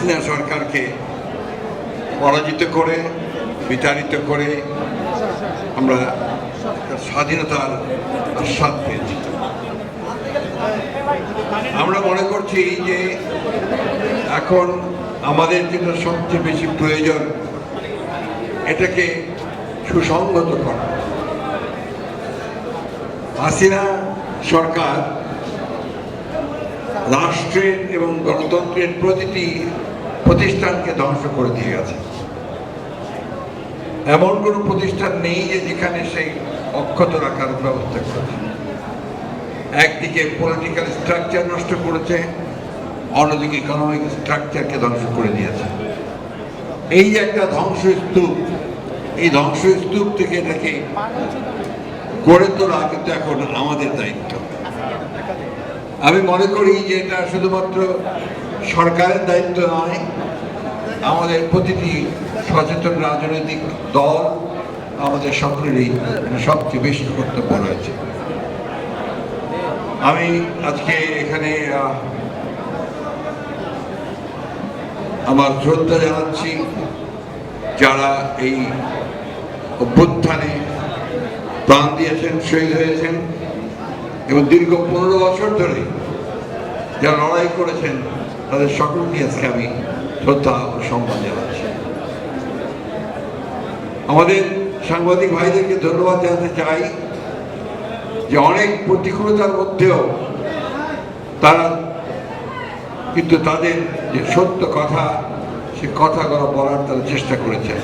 হাসিনা সরকারকে পরাজিত করে, বিতাড়িত করে আমরা স্বাধীনতার আস্বাদ পেয়েছি। আমরা মনে করছি যে এখন আমাদের যেটা সবচেয়ে বেশি প্রয়োজন, এটাকে সুসংগত করা। হাসিনা সরকার রাষ্ট্রের এবং গণতন্ত্রের প্রতিটি প্রতিষ্ঠানকে ধ্বংস করে দিয়ে গেছে। এমন কোনো প্রতিষ্ঠান নেই যে যেখানে সেই অক্ষত রাখার ব্যবস্থা করেছে। একদিকে পলিটিক্যাল স্ট্রাকচার নষ্ট করেছে, অন্যদিকে ইকোনমিক স্ট্রাকচারকে ধ্বংস করে দিয়েছে। এই যে একটা ধ্বংসস্তূপ, এই ধ্বংসস্তূপ থেকে এটাকে গড়ে তোলা কিন্তু এখন আমাদের দায়িত্ব। আমি মনে করি যে এটা শুধুমাত্র সরকারের দায়িত্ব নয়, আমাদের প্রতিটি সচেতন রাজনৈতিক দল, আমাদের সকলেরই সবচেয়ে বেশি কর্তব্য রয়েছে। আমি আজকে এখানে আমার শ্রদ্ধা জানাচ্ছি যারা এই অভ্যুত্থানে প্রাণ দিয়েছেন, শহীদ হয়েছেন। এবং দীর্ঘ পনেরো বছর ধরে যারা লড়াই করেছেন, তাদের সকলকে আজকে আমি শ্রদ্ধা ও সম্মান জানাচ্ছি। আমাদের সাংবাদিক ভাইদেরকে ধন্যবাদ জানাতে চাই যে অনেক প্রতিকূলতার মধ্যেও তারা কিন্তু তাদের যে সত্য কথা, সে কথাগুলো বলার তারা চেষ্টা করেছেন।